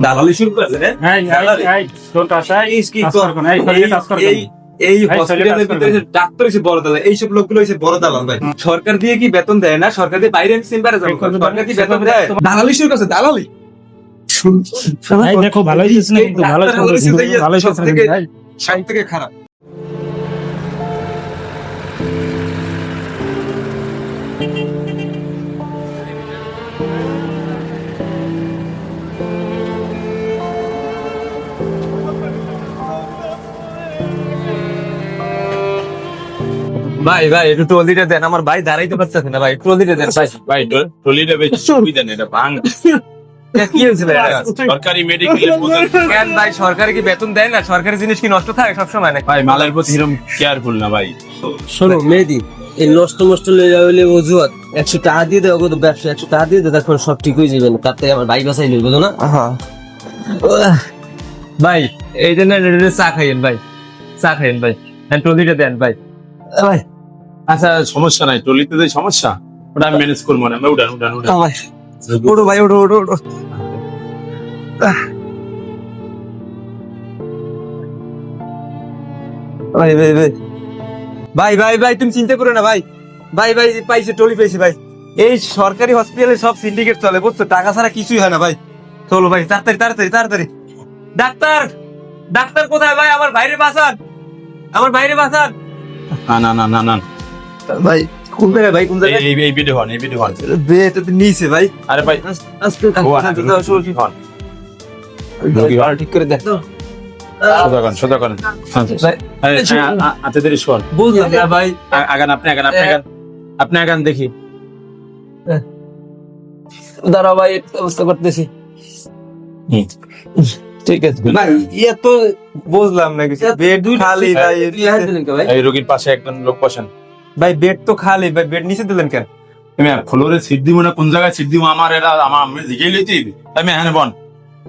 দালালি শুরু করেছে এই, হসপিটালের ভিতরে ডাক্তার হচ্ছে বড় দালাল। এইসব লোকগুলো হচ্ছে বড় দালাল ভাই। সরকার দিয়ে কি বেতন দেয় না? সরকার দিয়ে বাইরে চেম্বারে যাব। সরকার কি বেতন দেয়? দালালি শুরু করছে দালালি। দেখো, ভালোই কিন্তু, ভালোই ডাক্তার চলছে, বলেছে যে ভালোই সব থেকে- এই, সব থেকে ভাই ভাই একটু ট্রলিটা দেন আমার ভাই দাঁড়াইতে পারতেছে না ভাই ট্রলিটা দেন। ভাই ভাই ট্রলিটা বেশ সুবিধা নেই এটা ভাঙ। কি হয়েছে ভাই? সরকারি মেডিকেল কেন ভাই সরকারি কি বেতন দেয় না? সরকারি জিনিস কি নষ্ট থাকে সবসময় ভাই মালের প্রতি কেয়ারফুল না ভাই। শোনো মেহেদি এই নষ্ট নষ্ট লয়ে যাওয়া হলে অজুহাত। একশো টাকা দিয়ে দেওয়া ব্যবসা একশো টাকা দিয়ে তারপর সব ঠিক হয়ে যাবে। তার থেকে আমার ভাই বাসাই নেই বুঝো না? ভাই এই জন্য চা খাইয়েন ভাই। চা খাইয়েন ভাই। হ্যাঁ ট্রলিটা দেন ভাই। ভাই আচ্ছা সমস্যা নাই টলিতে যে সমস্যা ওটা আমি ম্যানেজ করব না। উঠান উঠান উঠান। ভাই ওঠো ভাই ওঠো ওঠো ওঠো ভাই ভাই ভাই। ভাই ভাই ভাই তুমি চিন্তা করো না ভাই। ভাই ভাই পাইছে টলি পাইছে ভাই। এই সরকারি হসপিটালে সব সিন্ডিকেট চলে বুঝছ? টাকা ছাড়া কিছুই হয় না ভাই। চলো ভাই তাড়াতাড়ি তাড়াতাড়ি তাড়াতাড়ি। ডাক্তার ডাক্তার কোথায় ভাই? আমার বাইরে বাঁচান। আমার বাইরে বাঁচান। না না না না না। ভাই কোন জায়গায় ভাই কোন জায়গায়? এই- এই ভিডিও হন এই ভিডিও হন। বেট নিচে ভাই। আরে ভাই আস্তে আস্তে হন ঠিক করে দেখ সোজা করেন সোজা করেন। ভাই, আতে দেরি শোন বুঝলাম না ভাই। আগান আপনি আগান আপনি আগান। আপনি আগান দেখি। দাঁড়াও ভাই একটু ব্যবস্থা করতেছি। হুম। ঠিক আছে। ভাই ইয়ে তো বুঝলাম না কিছু। বেড খালি ভাই ভাই? এই রোগীর পাশে একজন লোক বসেন। ভাই বেড তো খালি। ভাই বেড নিচে দিলেন কেন? তুমি ফ্লোরে সিট দিব না কোন জায়গায় সিট দিব? আমার এরা আমার আমি জিজ্ঞেস লইতে আমি হ্যাঁ বন।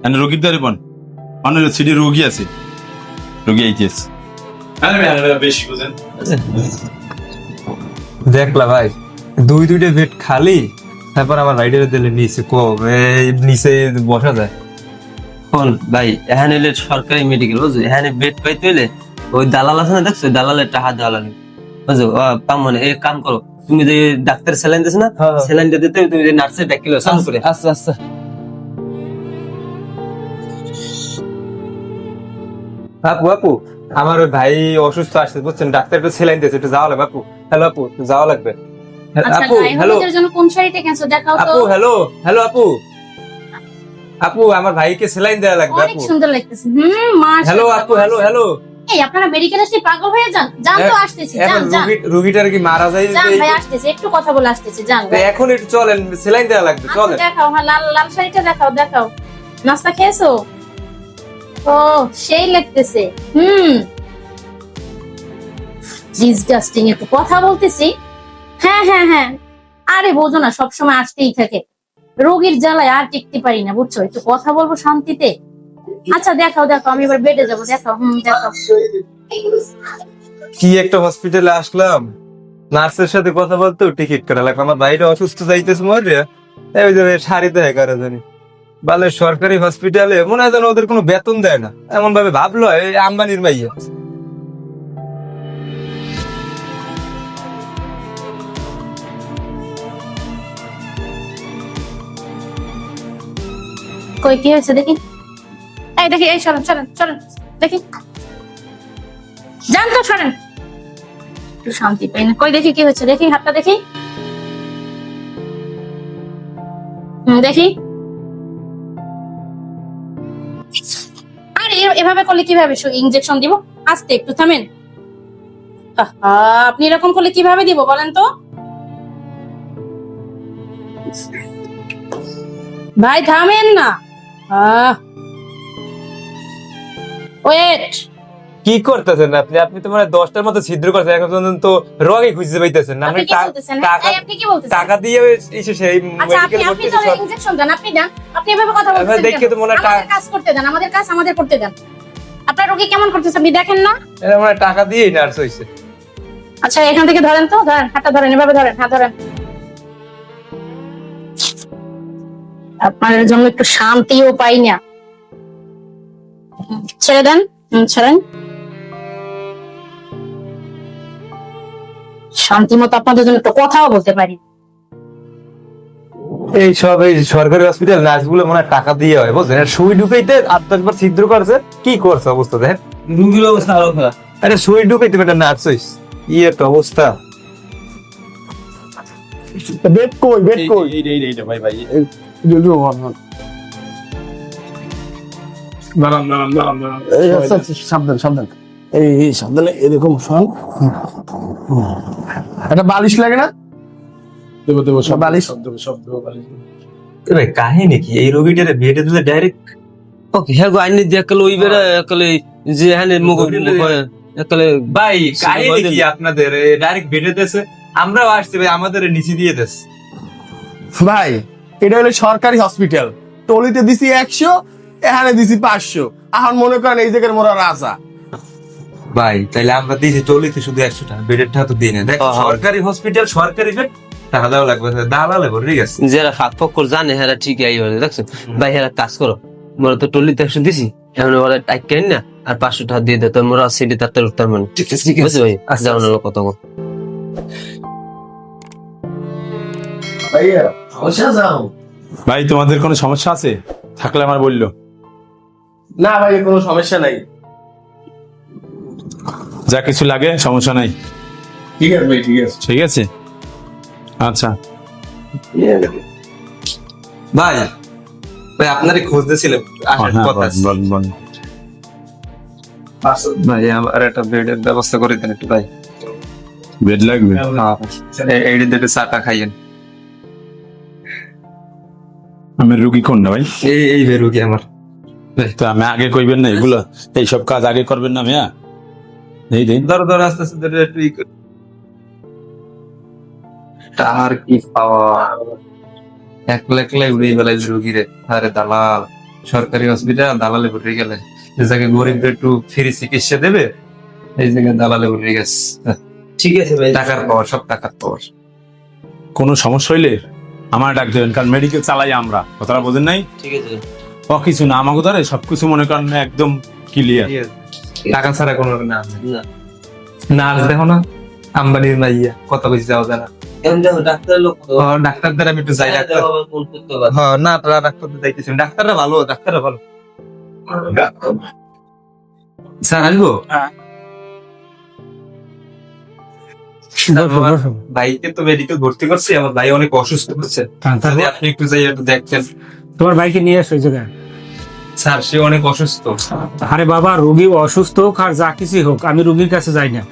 হ্যাঁ রোগীর দ্বারে বন। অন্য সিটি রোগী আছে। রোগী আইতেছে হ্যাঁ আমি হ্যাঁ বেশি বুঝেন। দেখলা ভাই দুই দুইটা বেড খালি তারপর আমার রাইডারে দিলে নিচে কো নিচে বসা যায়? শোন ভাই এখানে সরকারি মেডিকেল বুঝছ এখানে বেড পাইতে হলে ওই দালাল আছে না দেখছ? দালালের টাকা দেওয়া লাগে। পাম মানে এই কাম করো। তুমি যে ডাক্তার স্যালাইন দিছ না হ্যাঁ, হ্যাঁ। স্যালাইনটা দিতে তুমি যে নার্সের ব্যাগ কিলো চালু করে। আচ্ছা আচ্ছা আপু আপু আমার ওই ভাই অসুস্থ আসছে বুঝছেন? ডাক্তার একটু সেলাইন দিয়েছে একটু যাওয়া লাগবে আপু হ্যালো আপু যাওয়া লাগবে। আচ্ছা আপু হ্যালো। কোন শাড়িটা কেনছো? দেখাও তো। আপু হ্যালো হ্যালো আপু। আপু আমার ভাইকে সেলাইন দেওয়া লাগবে অনেক আপু। সুন্দর লাগতেছে। হুম মাশাআল্লাহ হ্যালো আপু হ্যালো হ্যালো। এই আপনারা মেডিকেল পাগল হয়ে যান। যান তো আসতেছি যান যান। রুগী রুগীটার কি মারা যায় যান ভাই আসতেছি একটু কথা বলে আসতেছি যান ভাই। এখন একটু চলেন সেলাইন দেওয়া লাগবে আচ্ছা, চলেন। দেখাও হ্যাঁ লাল লাল শাড়িটা দেখাও দেখাও। নাস্তা খেয়েছো? ও সেই লাগতেছে হুম। ডিসগাস্টিং একটু কথা বলতেছি। হ্যাঁ হ্যাঁ হ্যাঁ। আরে বোঝো না সবসময় আসতেই থাকে। রোগীর জ্বালায় আর টিকতে পারি না বুঝছ? একটু কথা বলব শান্তিতে। আচ্ছা দেখাও দেখাও আমি এবার বেডে যাব দেখাও হুম দেখাও। কি একটা হসপিটালে আসলাম? নার্সের সাথে কথা বলতেও টিকিট করা লাগল আমার ভাইটা অসুস্থ যাইতেছে মরে। এই যে শাড়ি দেয় কারও জানি। বালে সরকারি হসপিটালে মনে হয় যেন ওদের কোনো বেতন দেয় না। এমন ভাবে ভাবলো এই আম্বানির মাইয়া। কই কি হয়েছে দেখি? এই দেখি এই দেখি। তো একটু শান্তি পাই না। কই দেখি কি হয়েছে দেখি, হাতটা দেখি। দেখি। আরে এভাবে করলে কীভাবে ইঞ্জেকশন দিব? আস্তে একটু থামেন। আপনি এরকম করলে কীভাবে দিব বলেন তো? ভাই, থামেন না। আহ। ওয়েট কি করতেছেন আপনি? আপনি তো মানে দশটার মতো ছিদ্র করছেন এখন পর্যন্ত রোগই খুঁজতে পাইতেছেন না। আপনি টাকা আপনি কি বলতেছেন? টাকা দিয়ে এসে সেই আচ্ছা মেডিকেল আপনি তো ইনজেকশন দেন আপনি দেন। আপনি এভাবে কথা এবার বলতেছেন দেখে তো মনে হয় আমাদের টা- কাজ করতে দেন আমাদের কাজ আমাদের করতে দেন। আপনার রোগী কেমন করতেছে আপনি দেখেন না? এরা মানে টাকা দিয়েই নার্স হয়েছে আচ্ছা এখান থেকে ধরেন তো ধরেন হাতটা ধরেন এভাবে ধরেন হাত ধরেন। আপনার জন্য একটু শান্তিও পাই না। ছেড়ে দেন ছেড়েন শান্তি মতো আপনাদের জন্য একটা কথাও বলতে পারি এই সব এই সরকারি হসপিটাল নার্সগুলো মনে টাকা দিয়ে হয় সুই ঢুকাইতে ছিদ্র করছে কি করছে অবস্থা দেখ রুগীর অবস্থা আরও খারাপ আরে সুই ঢুকাইতে বেটা নার্স হইস একটা অবস্থা বেড কই বেড কই এই এই এই ভাই ভাই দাঁড়ান দাঁড়ান দাঁড়ান দাঁড়ান। এই সাবধান সাবধান। এই এই সাবধানে এরকম একটা বালিশ লাগে না? দেবো দেবো সব বালিশ। সব দেবো সব দেবো বালিশ ভাই কাহিনী কি? এই রোগীটারে বেডে দিলে ডাইরেক্ট ওকে হ্যাঁ গো আইনি দিয়ে একালে ওই বেড়া একালে যে হ্যাঁ মুখ একালে ভাই কাহিনী কি আপনাদের? ডাইরেক্ট বেডে দিয়েছে। আমরাও আসছি ভাই আমাদের নিচে দিয়ে দেশ ভাই এটা হলো সরকারি হসপিটাল টলিতে দিছি একশো এখানে দিছি পাঁচশো। এখন মনে করেন এই জায়গার মোরা রাজা। ভাই তাইলে আমরা দিয়েছি চলিতে শুধু একশো টাকা বেডের টাকা তো দিই না দেখ। সরকারি হসপিটাল সরকারি বেড টাকা দেওয়া লাগবে। যারা জানে ঠিক দেখছ? ভাই কাজ করো। মোরা তো টলিতে একশো দিছি। এখন ওরা টাইক কেন না আর পাঁচশো টাকা দিয়ে দেয় তো মোরা সিটি তার তার উত্তর মানে। ঠিক আছে ঠিক বুঝছ ভাই? আচ্ছা, যাও না কত ভাইয়া সমস্যা যাও ভাই তোমাদের কোনো সমস্যা আছে? থাকলে আমার বলল। না ভাই কোনো সমস্যা নাই। যা কিছু লাগে সমস্যা নাই। ঠিক আছে ভাই ঠিক আছে। ঠিক আছে? আচ্ছা। ভাই ভাই আপনারই খুঁজতেছিলাম আসার হ্যাঁ, কথা। ভাই আমার একটা বেডের ব্যবস্থা করে দেন একটু ভাই। বেড লাগবে? হ্যাঁ এই দিকে চাটা খাইয়েন। আমি রুগী কোন না ভাই? এই এই বেরুগি আমার। তো আমি আগে কইবেন না এগুলো এইসব কাজ আগে করবেন না মিয়া। এই দিন ধরো ধরো আস্তে আস্তে ধরে একটু কি পাওয়া? একলা একলাই উড়ে বেলায় রুগী রে আরে দালাল। সরকারি হসপিটাল দালালে উঠে গেলে। যে জায়গায় গরিবদের একটু ফ্রি চিকিৎসা দেবে এই জায়গায় দালালে উঠে গেছে। ঠিক আছে ভাই। টাকার পাওয়ার সব টাকার পাওয়ার কোনো সমস্যা হইলে আমার ডাক দেবেন কারণ মেডিকেল চালাই আমরা। কথাটা বোঝেন নাই? ঠিক আছে। ও কিছু না আমাকে ধরে সবকিছু মনে করেন একদম ক্লিয়ার টাকা ছাড়া কোনো না। না। নার্স দেখো না আম্বানির মাইয়া কত কিছু যাওয়া যায় না এমন দেখো ডাক্তার লোক তো ও, ডাক্তারদের আমি একটু যাই ডাক্তার। ফোন করতে পারে। হ্যাঁ না তারা ডাক্তারদের যাইতেছি ডাক্তাররা ভালো ডাক্তাররা ভালো। স্যার আসব ভাইকে তো মেডিকেল ভর্তি করছি আমার ভাই অনেক অসুস্থ হচ্ছে। আপনি একটু যাই একটু দেখতেন তোমার ভাইকে নিয়ে আসো জায়গায়। স্যার সে অনেক অসুস্থ। আরে বাবা রোগী অসুস্থ হোক আর যা কিছু হোক আমি রোগীর কাছে যাই না।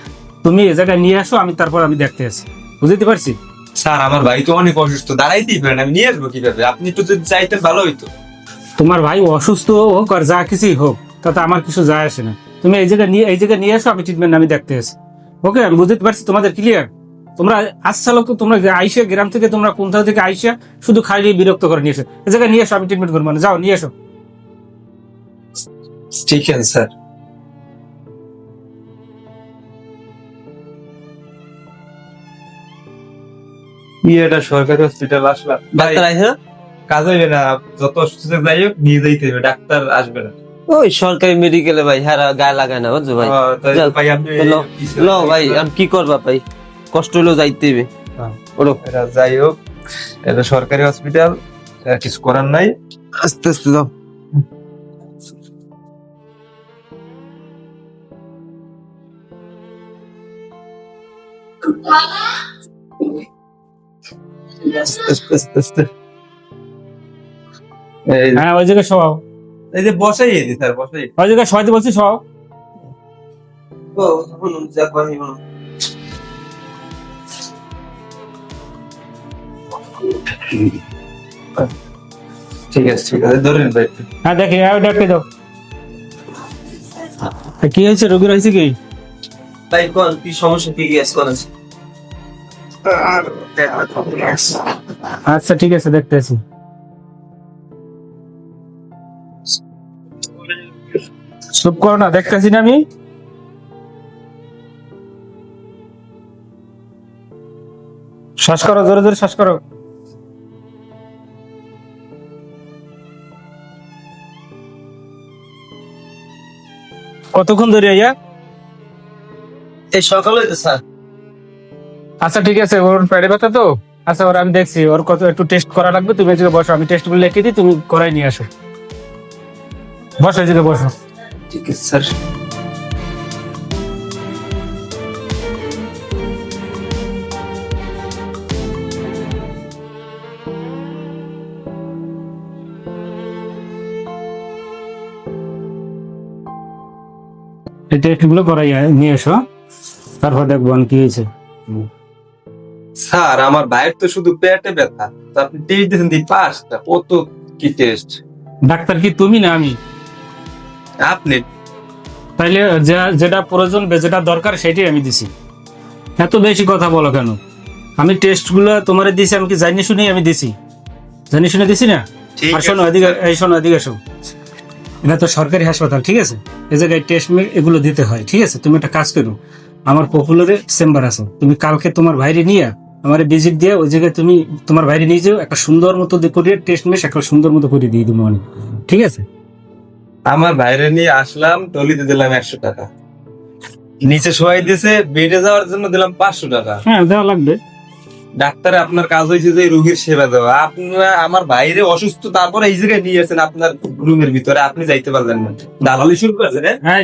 তুমি এ জায়গায় নিয়ে আসো আমি তারপর আমি দেখতে আসি। বুঝতে পারছি? স্যার আমার ভাই তো অনেক অসুস্থ। দাঁড়াইতেই পারেন আমি নিয়ে আসব কীভাবে? আপনি একটু যদি চাইতেন ভালো হইতো। তোমার ভাই অসুস্থ হোক আর যা কিছুই হোক তাতে আমার কিছু যায় আসে না। তুমি এই জায়গায় নিয়ে এই জায়গায় নিয়ে আসো আমি ট্রিটমেন্ট আমি দেখতে আসি। ওকে আমি বুঝতে পারছি তোমাদের ক্লিয়ার তোমরা আসছা লোক তোমরা আইসা গ্রাম থেকে তোমরা কোন থেকে আইসা শুধু খালি বিরক্ত করে নিয়ে এসো। এই জায়গায় নিয়ে আসো আমি ট্রিটমেন্ট করব না। যাও নিয়ে এসো ঠিক আছে এটা সরকারি হসপিটাল আসলাম ডাক্তার আইসা কাজ হইবে না যত অসুস্থ যাই হোক নিয়ে যাইতে হবে ডাক্তার আসবে না। ওই সরকারি মেডিকেলে ভাই হ্যাঁ গায়ে লাগায় না বুঝছ ভাই? লো ভাই আমি কি করবা ভাই? কষ্ট হলেও যাইতে হবে হ্যাঁ। যাই হোক এটা সরকারি হসপিটাল কিছু করার নাই। আস্তে আস্তে যাও। হ্যাঁ ওই জায়গায় শোয়াও। এই যে বসাই দি স্যার বসাই। ওই জায়গায় শোয়াতে বলছি শোয়াও। ঠিক আছে ঠিক আছে ধরেন ভাই। হ্যাঁ দেখে হ্যাঁ ডাক্তার দাও। কি হয়েছে? রোগীর হয়েছে কি? তাই কোন কি সমস্যা কি গ্যাস কোন আছে? আচ্ছা ঠিক আছে দেখতে আছি চুপ করো না, দেখতেছি না আমি। শ্বাস করো, জোরে জোরে শ্বাস করো। কতক্ষণ ধরে ইয়া এই সকালে তো স্যার। আচ্ছা ঠিক আছে ওর পেটে ব্যথা তো? আচ্ছা ওর আমি দেখছি ওর কত একটু টেস্ট করা লাগবে তুমি এদিকে বসো আমি টেস্টগুলো লিখে দিই তুমি করাই নিয়ে আসো। বসো এদিকে বসো। ঠিক আছে স্যার। এই টেস্টগুলো করাই নিয়ে এসো তারপর দেখব কি হয়েছে। স্যার আমার ভাইয়ের তো শুধু পেটে ব্যথা। তো আপনি টেস্ট দিয়েছেন দি পাঁচটা কত কি টেস্ট ডাক্তার কি তুমি না আমি? আপনি? তাইলে যা- যেটা প্রয়োজন বা যেটা দরকার সেটাই আমি দিছি। এত বেশি কথা বলো কেন? আমি টেস্টগুলো তোমার দিছি আমি কি জানি শুনেই আমি দিছি? জানি শুনে দিছি না? ঠিক আর শোনো আছে, এদিকে স্যার। এই শোনো এদিকে এসো। এটা তো সরকারি হাসপাতাল ঠিক আছে? এই জায়গায় টেস্ট এগুলো দিতে হয় ঠিক আছে? তুমি একটা কাজ করো। আমার পপুলারে চেম্বার আছে। তুমি কালকে তোমার বাইরে নিয়ে আমার ভিজিট দিয়ে ওই জায়গায় তুমি তোমার বাইরে নিয়ে যাও একটা সুন্দর মতো করিয়ে টেস্ট মেশ একটা সুন্দর মতো করে দিয়ে দেবো অনেক ঠিক আছে? আমার বাইরে নিয়ে আসলাম টলিতে দিলাম একশো টাকা। নিচে শোয়াই দিয়েছে বেডে যাওয়ার জন্য দিলাম পাঁচশো টাকা। হ্যাঁ দেওয়া লাগবে। ডাক্তার আপনার কাজ হয়েছে যে রোগীর সেবা দেওয়া। আপনারা আমার বাইরে অসুস্থ তারপরে এই জায়গায় নিয়ে আসেন আপনার রুমের ভিতরে আপনি যাইতে পারলেন না। দালালি শুরু করেছেন হ্যাঁ?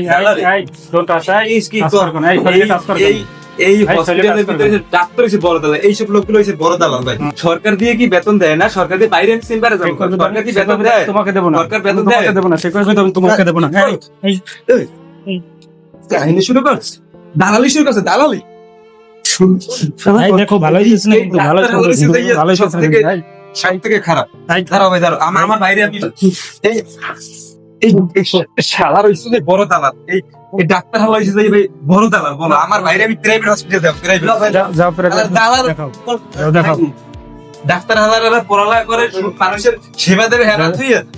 এই, হসপিটালের ভিতরে ডাক্তার হচ্ছে বড় দালাল। এইসব লোকগুলো হচ্ছে বড় দালাল ভাই। সরকার দিয়ে কি বেতন দেয় না? সরকার দিয়ে বাইরে চেম্বারে যাব। সরকার কি বেতন দেয়। তোমাকে দেবো না। সরকার বেতন দেয়? দেবো না সে আমি তোমাকে দেবো না। কাহিনী শুরু করছে? দালালি শুরু করছে দালালি? দেখো ভালোই হয়েছে না কিন্তু ভালোই সব থেকে- খারাপ। ভাই আমার বাইরে শালার হইছে যে বড় দালাল। এই এই ডাক্তার হালা হইছে যে বড় দালাল বলো। আমার বাইরে আমি প্রাইভেট হসপিটাল যাব প্রাইভেট যাও, যাও, দালাল দেখাও, ডাক্তার হালারা পড়ালেখা করে মানুষের সেবা দেবে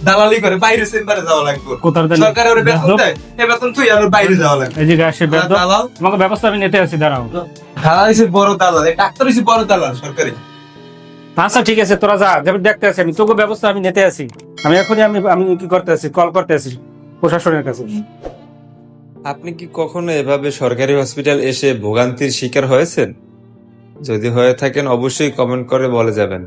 দালালি করে বাইরে চেম্বারে যাওয়া লাগবে। কোথার দেন? সরকার ওর বেতন দেয় বেতন তুই আর ওর বাইরে যাওয়া লাগবে। এই যে। দালাল তোমাকে ব্যবস্থা আমি নিতে আছি দাঁড়াও। হইছে বড় দালাল এই ডাক্তার হইছে বড় দালাল সরকারি। আচ্ছা ঠিক আছে, তোরা যা যাবে দেখতে আছি আমি, তোকে ব্যবস্থা আমি নিতে আসি আমি এখনই আমি আমি কি করতে আসি কল করতে আসি প্রশাসনের কাছে। আপনি কি কখনো এভাবে সরকারি হসপিটাল এসে ভোগান্তির শিকার হয়েছেন? যদি হয়ে থাকেন, অবশ্যই কমেন্ট করে বলে যাবেন।